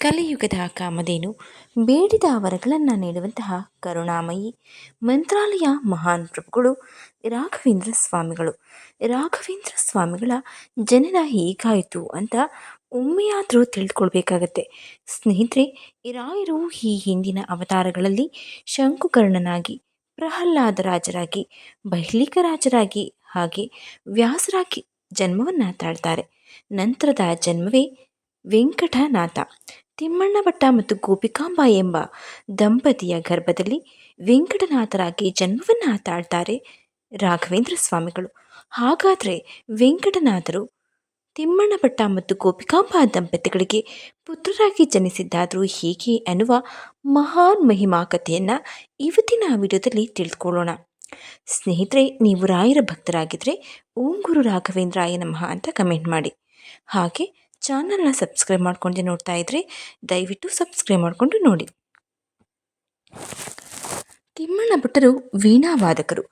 ಕಲಿಯುಗದ ಕಾಮಧೇನು ಬೇಡಿದ ವರಗಳನ್ನು ನೀಡುವಂತಹ ಕರುಣಾಮಯಿ, ಮಂತ್ರಾಲಯ ಮಹಾನ್ ಪ್ರಭುಗಳು, ರಾಘವೇಂದ್ರ ಸ್ವಾಮಿಗಳು. ರಾಘವೇಂದ್ರ ಸ್ವಾಮಿಗಳ ಜನನ ಹೀಗಾಯಿತು ಅಂತ ಒಮ್ಮೆಯಾದರೂ ತಿಳಿದುಕೊಳ್ಬೇಕಾಗತ್ತೆ ಸ್ನೇಹಿತರೆ, ರಾಯರು ಈ ಹಿಂದಿನ ಅವತಾರಗಳಲ್ಲಿ ಶಂಕುಕರ್ಣನಾಗಿ, ಪ್ರಹ್ಲಾದ ರಾಜರಾಗಿ, ಬೈಲಿಕ ರಾಜರಾಗಿ ಹಾಗೆ ವ್ಯಾಸರಾಗಿ ಜನ್ಮವನ್ನು ತಾಳ್ತಾರೆ. ನಂತರದ ಜನ್ಮವೇ ವೆಂಕಟನಾಥ. ತಿಮ್ಮಣ್ಣ ಭಟ್ಟ ಮತ್ತು ಗೋಪಿಕಾಂಬ ಎಂಬ ದಂಪತಿಯ ಗರ್ಭದಲ್ಲಿ ವೆಂಕಟನಾಥರಾಗಿ ಜನ್ಮವನ್ನು ತಾಳ್ತಾರೆ ರಾಘವೇಂದ್ರ ಸ್ವಾಮಿಗಳು. ಹಾಗಾದರೆ ವೆಂಕಟನಾಥರು ತಿಮ್ಮಣ್ಣ ಭಟ್ಟ ಮತ್ತು ಗೋಪಿಕಾಂಬ ದಂಪತಿಗಳಿಗೆ ಪುತ್ರರಾಗಿ ಜನಿಸಿದ್ದಾದರೂ ಹೇಗೆ ಅನ್ನುವ ಮಹಾನ್ ಮಹಿಮಾ ಕಥೆಯನ್ನು ಇವತ್ತಿನ ವಿಡಿಯೋದಲ್ಲಿ ತಿಳಿದುಕೊಳ್ಳೋಣ ಸ್ನೇಹಿತರೆ, ನೀವು ರಾಯರ ಭಕ್ತರಾಗಿದ್ದರೆ ಓಂ ಗುರು ರಾಘವೇಂದ್ರಾಯ ನಮಃ ಅಂತ ಕಮೆಂಟ್ ಮಾಡಿ. ಹಾಗೆ ಚಾನಲ್ನ ಸಬ್ಸ್ಕ್ರೈಬ್ ಮಾಡ್ಕೊಂಡು ನೋಡ್ತಾ ಇದ್ದರೆ ದಯವಿಟ್ಟು ಸಬ್ಸ್ಕ್ರೈಬ್ ಮಾಡಿಕೊಂಡು ನೋಡಿ. ತಿಮ್ಮಣ್ಣ ಭಟ್ಟರು ವೀಣಾವಾದಕರು.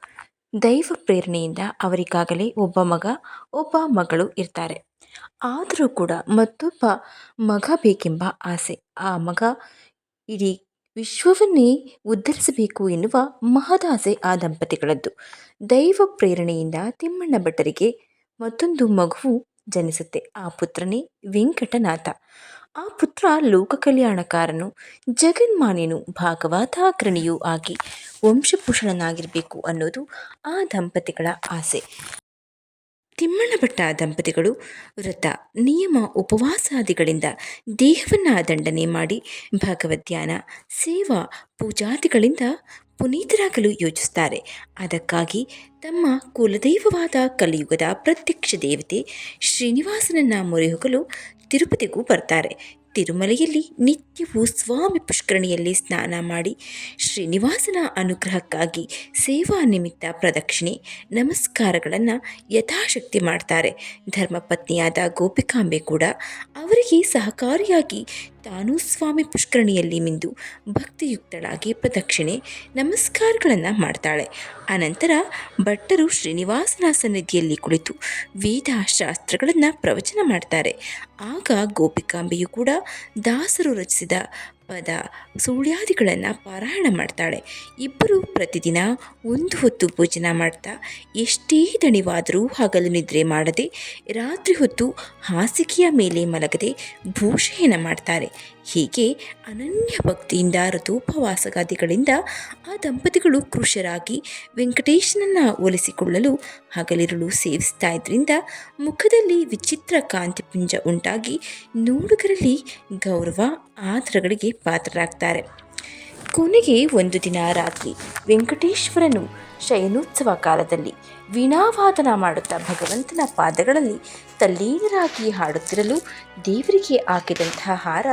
ದೈವ ಪ್ರೇರಣೆಯಿಂದ ಅವರಿಗಾಗಲೇ ಒಬ್ಬ ಮಗ, ಒಬ್ಬ ಮಗಳು ಇರ್ತಾರೆ. ಆದರೂ ಕೂಡ ಮತ್ತೊಬ್ಬ ಮಗ ಬೇಕೆಂಬ ಆಸೆ. ಆ ಮಗ ಇಡೀ ವಿಶ್ವವನ್ನೇ ಉದ್ಧರಿಸಬೇಕು ಎನ್ನುವ ಮಹದಾಸೆ ಆ ದಂಪತಿಗಳದ್ದು. ದೈವ ಪ್ರೇರಣೆಯಿಂದ ತಿಮ್ಮಣ್ಣ ಭಟ್ಟರಿಗೆ ಮತ್ತೊಂದು ಮಗುವು ಜನಿಸುತ್ತೆ. ಆ ಪುತ್ರನೇ ವೆಂಕಟನಾಥ. ಆ ಪುತ್ರ ಲೋಕ ಕಲ್ಯಾಣಕಾರನು ಜಗನ್ಮಾನ್ಯನು ಭಾಗವತಾಗ್ರಣಿಯೂ ಆಗಿ ವಂಶಭೂಷಣನಾಗಿರಬೇಕು ಅನ್ನೋದು ಆ ದಂಪತಿಗಳ ಆಸೆ. ತಿಮ್ಮಣ್ಣ ಭಟ್ಟ ದಂಪತಿಗಳು ವ್ರತ, ನಿಯಮ, ಉಪವಾಸಾದಿಗಳಿಂದ ದೇಹವನ್ನು ದಂಡನೆ ಮಾಡಿ ಭಗವದ್ಯಾನ, ಸೇವಾ, ಪೂಜಾದಿಗಳಿಂದ ಪುನೀತರಾಗಲು ಯೋಚಿಸುತ್ತಾರೆ. ಅದಕ್ಕಾಗಿ ತಮ್ಮ ಕುಲದೈವವಾದ ಕಲಿಯುಗದ ಪ್ರತ್ಯಕ್ಷ ದೇವತೆ ಶ್ರೀನಿವಾಸನನ್ನ ಮೊರೆ ಹೋಗಲು ತಿರುಪತಿಗೂ ಬರ್ತಾರೆ. ತಿರುಮಲೆಯಲ್ಲಿ ನಿತ್ಯವೂ ಸ್ವಾಮಿ ಪುಷ್ಕರಣಿಯಲ್ಲಿ ಸ್ನಾನ ಮಾಡಿ ಶ್ರೀನಿವಾಸನ ಅನುಗ್ರಹಕ್ಕಾಗಿ ಸೇವಾ ನಿಮಿತ್ತ ಪ್ರದಕ್ಷಿಣೆ, ನಮಸ್ಕಾರಗಳನ್ನು ಯಥಾಶಕ್ತಿ ಮಾಡ್ತಾರೆ. ಧರ್ಮಪತ್ನಿಯಾದ ಗೋಪಿಕಾಂಬೆ ಕೂಡ ಅವರಿಗೆ ಸಹಕಾರಿಯಾಗಿ ತಾನೂ ಸ್ವಾಮಿ ಪುಷ್ಕರಣಿಯಲ್ಲಿ ಮಿಂದು ಭಕ್ತಿಯುಕ್ತಳಾಗಿ ಪ್ರದಕ್ಷಿಣೆ, ನಮಸ್ಕಾರಗಳನ್ನು ಮಾಡ್ತಾಳೆ. ಅನಂತರ ಭಟ್ಟರು ಶ್ರೀನಿವಾಸನ ಸನ್ನಿಧಿಯಲ್ಲಿ ಕುಳಿತು ವೇದ ಶಾಸ್ತ್ರಗಳನ್ನು ಪ್ರವಚನ ಮಾಡ್ತಾರೆ. ಆಗ ಗೋಪಿಕಾಂಬೆಯು ಕೂಡ ದಾಸರು ರಚಿಸಿದ ಪದ ಸುಳ್ಯಾದಿಗಳನ್ನು ಪಾರಾಯಣ ಮಾಡ್ತಾಳೆ. ಇಬ್ಬರು ಪ್ರತಿದಿನ ಒಂದು ಹೊತ್ತು ಭೋಜನ ಮಾಡ್ತಾ ಎಷ್ಟೇ ದಣಿವಾದರೂ ಹಗಲು ನಿದ್ರೆ ಮಾಡದೆ ರಾತ್ರಿ ಹೊತ್ತು ಹಾಸಿಗೆಯ ಮೇಲೆ ಮಲಗದೆ ಭೂಷಣ ಮಾಡ್ತಾರೆ. ಹೀಗೆ ಅನನ್ಯ ಭಕ್ತಿಯಿಂದ ಋತೂಪವಾಸಗಾದಿಗಳಿಂದ ಆ ದಂಪತಿಗಳು ಕೃಷರಾಗಿ ವೆಂಕಟೇಶನನ್ನು ಒಲಿಸಿಕೊಳ್ಳಲು ಹಗಲಿರುಳು ಸೇವಿಸ್ತಾ ಇದ್ರಿಂದ ಮುಖದಲ್ಲಿ ವಿಚಿತ್ರ ಕಾಂತಿಪುಂಜ ಉಂಟಾಗಿ ನೋಡುಗರಲ್ಲಿ ಗೌರವ, ಆದರಗಳಿಗೆ ಪಾತ್ರರಾಗ್ತಾರೆ. ಕೊನೆಗೆ ಒಂದು ದಿನ ರಾತ್ರಿ ವೆಂಕಟೇಶ್ವರನು ಶಯನೋತ್ಸವ ಕಾಲದಲ್ಲಿ ವೀಣಾವಾದನ ಮಾಡುತ್ತಾ ಭಗವಂತನ ಪಾದಗಳಲ್ಲಿ ತಲ್ಲೀನರಾಗಿ ಹಾಡುತ್ತಿರಲು ದೇವರಿಗೆ ಹಾಕಿದಂತಹ ಹಾರ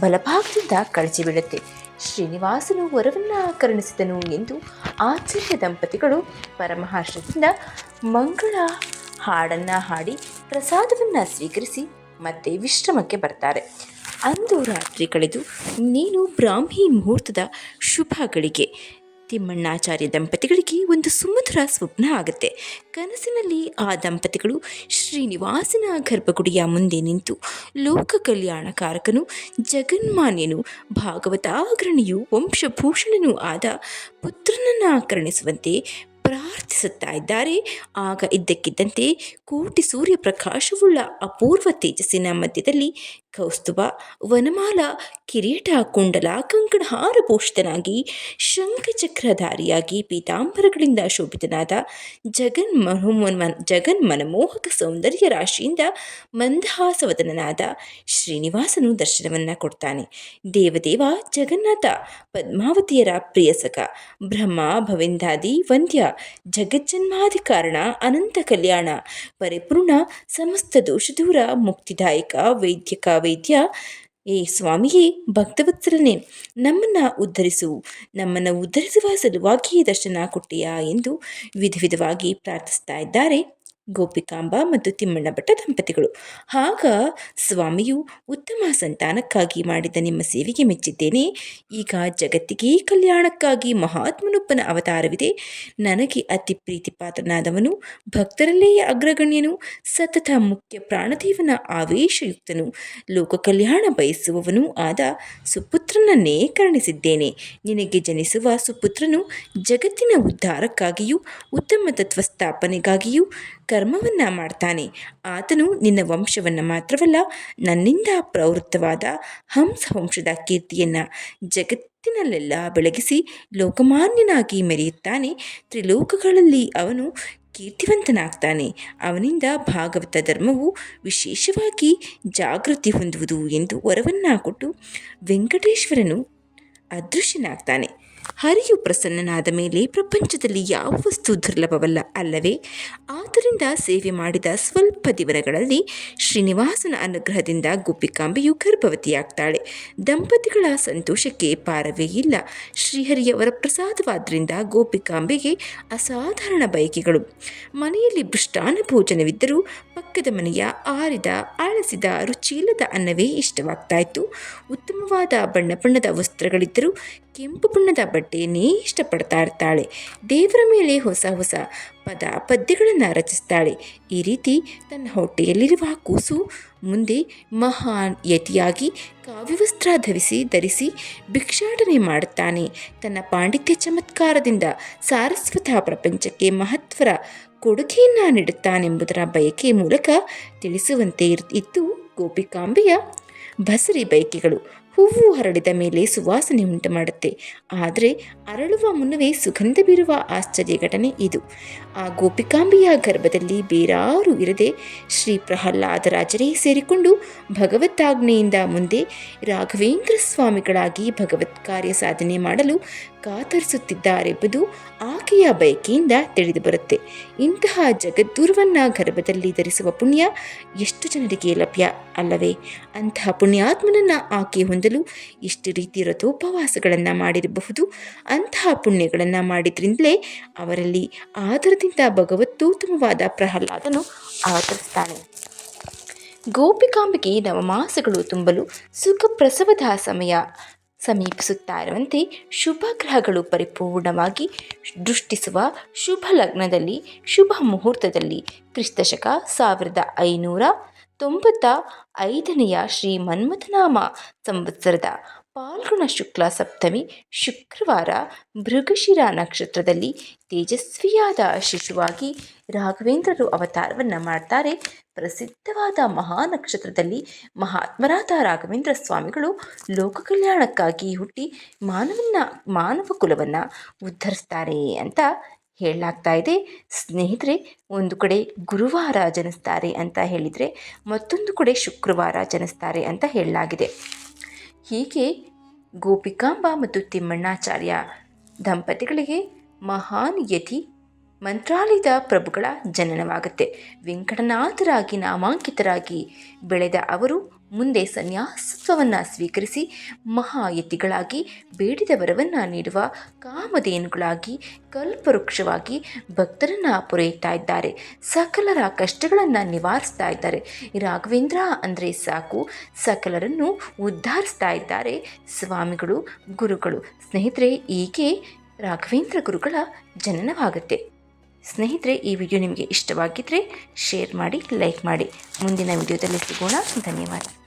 ಬಲಭಾಗದಿಂದ ಕಳಚಿಬಿಡುತ್ತೆ ಶ್ರೀನಿವಾಸನು ವರವನ್ನ ಕರುಣಿಸಿದನು ಎಂದು ಆಚಾರ್ಯ ದಂಪತಿಗಳು ಪರಮಹರ್ಷದಿಂದ ಮಂಗಳ ಹಾಡನ್ನು ಹಾಡಿ ಪ್ರಸಾದವನ್ನು ಸ್ವೀಕರಿಸಿ ಮತ್ತೆ ವಿಶ್ರಮಕ್ಕೆ ಬರ್ತಾರೆ. ಅಂದು ರಾತ್ರಿ ಕಳೆದು ನೀನು ಬ್ರಾಹ್ಮಿ ಮುಹೂರ್ತದ ಶುಭ ಗಳಿಗೆ ತಿಮ್ಮಣ್ಣಾಚಾರ್ಯ ದಂಪತಿಗಳಿಗೆ ಒಂದು ಸುಮಧುರ ಸ್ವಪ್ನ ಆಗುತ್ತೆ. ಕನಸಿನಲ್ಲಿ ಆ ದಂಪತಿಗಳು ಶ್ರೀನಿವಾಸನ ಗರ್ಭಗುಡಿಯ ಮುಂದೆ ನಿಂತು ಲೋಕ ಕಲ್ಯಾಣಕಾರಕನು, ಜಗನ್ಮಾನ್ಯನು ಭಾಗವತಾಗ್ರಣಿಯು ವಂಶಭೂಷಣನೂ ಆದ ಪುತ್ರನನ್ನು ಕರುಣಿಸುವಂತೆ ಪ್ರಾರ್ಥಿಸುತ್ತಾ ಇದ್ದಾರೆ. ಆಗ ಇದ್ದಕ್ಕಿದ್ದಂತೆ ಕೋಟಿ ಸೂರ್ಯ ಪ್ರಕಾಶವುಳ್ಳ ಅಪೂರ್ವ ತೇಜಸ್ಸಿನ ಮಧ್ಯದಲ್ಲಿ ಕೌಸ್ತುಭ, ವನಮಾಲ, ಕಿರೀಟ, ಕುಂಡಲ ಕಂಕಣಹಾರ ಭೂಷಿತನಾಗಿ ಶಂಖಚಕ್ರಧಾರಿಯಾಗಿ ಪೀತಾಂಬರಗಳಿಂದ ಶೋಭಿತನಾದ ಜಗನ್ ಜಗನ್ ಮನಮೋಹಕ ಸೌಂದರ್ಯ ರಾಶಿಯಿಂದ ಮಂದಹಾಸವದನಾದ ಶ್ರೀನಿವಾಸನು ದರ್ಶನವನ್ನು ಕೊಡ್ತಾನೆ. ದೇವದೇವ ಜಗನ್ನಾಥ, ಪದ್ಮಾವತಿಯರ ಪ್ರಿಯಸಕ ಬ್ರಹ್ಮ, ಭವಿಂದಾದಿ ವಂದ್ಯ ಜಗಜ್ಜನ್ಮಾದಿ ಕಾರಣ ಅನಂತ ಕಲ್ಯಾಣ, ಪರಿಪೂರ್ಣ, ಸಮಸ್ತ ದೋಷದೂರ, ಮುಕ್ತಿದಾಯಕ, ವೈದ್ಯಕ ವೈದ್ಯ ಏ ಸ್ವಾಮಿಯೇ, ಭಕ್ತವತ್ಸಲನೇ, ನಮ್ಮನ್ನು ಉದ್ಧರಿಸು, ನಮ್ಮನ್ನು ಉದ್ಧರಿಸುವ ಸಲುವಾಗಿಯೇ ದರ್ಶನ ಕೊಟ್ಟೆಯಾ ಎಂದು ವಿಧ ವಿಧವಾಗಿ ಪ್ರಾರ್ಥಿಸ್ತಾ ಇದ್ದಾರೆ. ಗೋಪಿಕಾಂಬ ಮತ್ತು ತಿಮ್ಮಣ್ಣ ಭಟ್ಟ ದಂಪತಿಗಳು. ಆಗ ಸ್ವಾಮಿಯು ಉತ್ತಮ ಸಂತಾನಕ್ಕಾಗಿ ಮಾಡಿದ ನಿಮ್ಮ ಸೇವೆಗೆ ಮೆಚ್ಚಿದ್ದೇನೆ. ಈಗ ಜಗತ್ತಿಗೆ ಕಲ್ಯಾಣಕ್ಕಾಗಿ ಮಹಾತ್ಮನೊಬ್ಬನ ಅವತಾರವಿದೆ. ನನಗೆ ಅತಿ ಪ್ರೀತಿಪಾತ್ರನಾದವನು, ಭಕ್ತರಲ್ಲೇ ಅಗ್ರಗಣ್ಯನು, ಸತತ ಮುಖ್ಯ ಪ್ರಾಣದೇವನ ಆವೇಶಯುಕ್ತನು. ಲೋಕ ಕಲ್ಯಾಣ ಬಯಸುವವನು ಆದ ಸುಪುತ್ರನನ್ನೇ ಕರುಣಿಸಿದ್ದೇನೆ. ನಿನಗೆ ಜನಿಸುವ ಸುಪುತ್ರನು ಜಗತ್ತಿನ ಉದ್ಧಾರಕ್ಕಾಗಿಯೂ, ಉತ್ತಮ ತತ್ವ ಸ್ಥಾಪನೆಗಾಗಿಯೂ ಕರ್ಮವನ್ನು ಮಾಡ್ತಾನೆ. ಆತನು ನಿನ್ನ ವಂಶವನ್ನು ಮಾತ್ರವಲ್ಲ, ನನ್ನಿಂದ ಪ್ರವೃತ್ತವಾದ ಹಂಸ ವಂಶದ ಕೀರ್ತಿಯನ್ನು ಜಗತ್ತಿನಲ್ಲೆಲ್ಲ ಬೆಳಗಿಸಿ ಲೋಕಮಾನ್ಯನಾಗಿ ಮೆರೆಯುತ್ತಾನೆ. ತ್ರಿಲೋಕಗಳಲ್ಲಿ ಅವನು ಕೀರ್ತಿವಂತನಾಗ್ತಾನೆ. ಅವನಿಂದ ಭಾಗವತ ಧರ್ಮವು ವಿಶೇಷವಾಗಿ ಜಾಗೃತಿ ಹೊಂದುವುದು ಎಂದು ವರವನ್ನು ಕೊಟ್ಟು ವೆಂಕಟೇಶ್ವರನು ಅದೃಶ್ಯನಾಗ್ತಾನೆ. ಹರಿಯು ಪ್ರಸನ್ನನಾದ ಮೇಲೆ ಪ್ರಪಂಚದಲ್ಲಿ ಯಾವ ವಸ್ತು ದುರ್ಲಭವಲ್ಲ ಅಲ್ಲವೇ? ಆದ್ದರಿಂದ ಸೇವೆ ಮಾಡಿದ ಸ್ವಲ್ಪ ದಿವರಗಳಲ್ಲಿ ಶ್ರೀನಿವಾಸನ ಅನುಗ್ರಹದಿಂದ ಗೋಪಿಕಾಂಬೆಯು ಗರ್ಭವತಿಯಾಗ್ತಾಳೆ. ದಂಪತಿಗಳ ಸಂತೋಷಕ್ಕೆ ಪಾರವೇ ಇಲ್ಲ. ಶ್ರೀಹರಿಯವರ ಪ್ರಸಾದವಾದ್ದರಿಂದ ಗೋಪಿಕಾಂಬೆಗೆ ಅಸಾಧಾರಣ ಬಯಕೆಗಳು. ಮನೆಯಲ್ಲಿ ಮೃಷ್ಟಾನ್ನ ಭೋಜನವಿದ್ದರೂ ಪಕ್ಕದ ಮನೆಯ ಆರಿದ ಆಳಸಿದ ರುಚಿಯಿಲ್ಲದ ಅನ್ನವೇ ಇಷ್ಟವಾಗ್ತಾಯಿತ್ತು ಉತ್ತಮವಾದ ಬಣ್ಣ ಬಣ್ಣದ ವಸ್ತ್ರಗಳಿದ್ದರೂ ಕೆಂಪು ಬಣ್ಣದ ಬಟ್ಟೆಯನ್ನೇ ಇಷ್ಟಪಡ್ತಾ ಇರ್ತಾಳೆ. ದೇವರ ಮೇಲೆ ಹೊಸ ಹೊಸ ಪದ ಪದ್ಯಗಳನ್ನು ರಚಿಸ್ತಾಳೆ. ಈ ರೀತಿ ತನ್ನ ಹೊಟ್ಟೆಯಲ್ಲಿರುವ ಕೂಸು ಮುಂದೆ ಮಹಾನ್ ಯತಿಯಾಗಿ ಕಾವ್ಯವಸ್ತ್ರ ಧರಿಸಿ ಧರಿಸಿ ಭಿಕ್ಷಾಟನೆ ಮಾಡುತ್ತಾನೆ. ತನ್ನ ಪಾಂಡಿತ್ಯ ಚಮತ್ಕಾರದಿಂದ ಸಾರಸ್ವತ ಪ್ರಪಂಚಕ್ಕೆ ಮಹತ್ವರ ಕೊಡುಗೆಯನ್ನು ನೀಡುತ್ತಾನೆಂಬುದರ ಬಯಕೆ ಮೂಲಕ ತಿಳಿಸುವಂತೆ ಇತ್ತು ಗೋಪಿಕಾಂಬೆಯ ಬಸರಿ ಬಯಕೆಗಳು. ಹೂವು ಹರಡಿದ ಮೇಲೆ ಸುವಾಸನೆ ಉಂಟು ಮಾಡುತ್ತೆ ಆದರೆ ಅರಳುವ ಮುನ್ನವೇ ಸುಗಂಧ ಬೀರುವ ಆಶ್ಚರ್ಯ ಘಟನೆ ಇದು. ಆ ಗೋಪಿಕಾಂಬೆಯ ಗರ್ಭದಲ್ಲಿ ಬೇರಾರು ಇರದೆ ಶ್ರೀ ಪ್ರಹ್ಲಾದರಾಜರೇ ಸೇರಿಕೊಂಡು ಭಗವತ್ತಾಜ್ಞೆಯಿಂದ ಮುಂದೆ ರಾಘವೇಂದ್ರ ಸ್ವಾಮಿಗಳಾಗಿ ಭಗವತ್ ಕಾರ್ಯ ಸಾಧನೆ ಮಾಡಲು ಕಾತರಿಸುತ್ತಿದ್ದಾರೆಂಬುದು ಆಕೆಯ ಬಯಕೆಯಿಂದ ತಿಳಿದು ಬರುತ್ತೆ ಇಂತಹ ಜಗದ್ದೂರವನ್ನು ಗರ್ಭದಲ್ಲಿ ಧರಿಸುವ ಪುಣ್ಯ ಎಷ್ಟು ಜನರಿಗೆ ಲಭ್ಯ ಅಲ್ಲವೇ? ಅಂತಹ ಪುಣ್ಯಾತ್ಮನನ್ನು ಆಕೆ ಹೊಂದಲು ಎಷ್ಟು ರೀತಿ ರಥೋಪವಾಸಗಳನ್ನು ಮಾಡಿರಬಹುದು? ಅಂತಹ ಪುಣ್ಯಗಳನ್ನು ಮಾಡಿದ್ರಿಂದಲೇ ಅವರಲ್ಲಿ ಆಧಾರದಿಂದ ಭಗವತ್ತೋತ್ತಮವಾದ ಪ್ರಹ್ಲಾದನು ಆಧರಿಸ್ತಾನೆ ಗೋಪಿಕಾಂಬಿಕೆ ನವಮಾಸಗಳು ತುಂಬಲು ಸುಖ ಪ್ರಸವದ ಸಮಯ. ಸಮೀಪಿಸುತ್ತಾ ಇರುವಂತೆ ಶುಭ ಗ್ರಹಗಳು ಪರಿಪೂರ್ಣವಾಗಿ ದೃಷ್ಟಿಸುವ ಶುಭ ಲಗ್ನದಲ್ಲಿ, ಶುಭ ಮುಹೂರ್ತದಲ್ಲಿ ಕ್ರಿಸ್ತಶಕ ಸಾವಿರದ ಐನೂರ ತೊಂಬತ್ತ ಐದನೆಯ ಶ್ರೀ ಮನ್ಮಥನಾಮ ಸಂವತ್ಸರದ ಪಾಲ್ಗುಣ ಶುಕ್ಲ ಸಪ್ತಮಿ ಶುಕ್ರವಾರ ಮೃಗಶಿರ ನಕ್ಷತ್ರದಲ್ಲಿ ತೇಜಸ್ವಿಯಾದ ಶಿಶುವಾಗಿ ರಾಘವೇಂದ್ರರು ಅವತಾರವನ್ನು ಮಾಡ್ತಾರೆ. ಪ್ರಸಿದ್ಧವಾದ ಮಹಾನಕ್ಷತ್ರದಲ್ಲಿ ಮಹಾತ್ಮರಾದ ರಾಘವೇಂದ್ರ ಸ್ವಾಮಿಗಳು ಲೋಕ ಕಲ್ಯಾಣಕ್ಕಾಗಿ ಹುಟ್ಟಿ ಮಾನವನ್ನ, ಮಾನವ ಕುಲವನ್ನು ಉದ್ಧರಿಸ್ತಾರೆ ಅಂತ ಹೇಳಲಾಗ್ತಾ ಇದೆ. ಸ್ನೇಹಿತರೆ, ಒಂದು ಕಡೆ ಗುರುವಾರ ಜನಿಸ್ತಾರೆ ಅಂತ ಹೇಳಿದರೆ ಮತ್ತೊಂದು ಕಡೆ ಶುಕ್ರವಾರ ಜನಿಸ್ತಾರೆ ಅಂತ ಹೇಳಲಾಗಿದೆ. ಹೀಗೆ ಗೋಪಿಕಾಂಬ ಮತ್ತು ತಿಮ್ಮಣ್ಣಾಚಾರ್ಯ ದಂಪತಿಗಳಿಗೆ ಮಹಾನ್ ಯತಿ ಮಂತ್ರಾಲಯದ ಪ್ರಭುಗಳ ಜನನವಾಗುತ್ತೆ. ವೆಂಕಟನಾಥರಾಗಿ ನಾಮಾಂಕಿತರಾಗಿ ಬೆಳೆದ ಅವರು ಮುಂದೆ ಸನ್ಯಾಸತ್ವವನ್ನು ಸ್ವೀಕರಿಸಿ ಮಹಾಯತಿಗಳಾಗಿ ಬೇಡಿದ ವರವನ್ನು ನೀಡುವ ಕಾಮಧೇನುಗಳಾಗಿ ಕಲ್ಪವೃಕ್ಷವಾಗಿ ಭಕ್ತರನ್ನು ಪೊರೆಯುತ್ತಾ ಇದ್ದಾರೆ. ಸಕಲರ ಕಷ್ಟಗಳನ್ನು ನಿವಾರಿಸ್ತಾ ಇದ್ದಾರೆ. ರಾಘವೇಂದ್ರ ಅಂದರೆ ಸಾಕು. ಸಕಲರನ್ನು ಉದ್ಧರಿಸ್ತಾ ಇದ್ದಾರೆ ಸ್ವಾಮಿಗಳು, ಗುರುಗಳು. ಸ್ನೇಹಿತರೆ, ಹೀಗೆ ರಾಘವೇಂದ್ರ ಗುರುಗಳ ಜನನವಾಗುತ್ತೆ. ಸ್ನೇಹಿತರೆ ಈ ವಿಡಿಯೋ ನಿಮಗೆ ಇಷ್ಟವಾಗಿದ್ದರೆ ಶೇರ್ ಮಾಡಿ ಲೈಕ್ ಮಾಡಿ. ಮುಂದಿನ ವಿಡಿಯೋದಲ್ಲಿ ಸಿಗೋಣ. ಧನ್ಯವಾದ.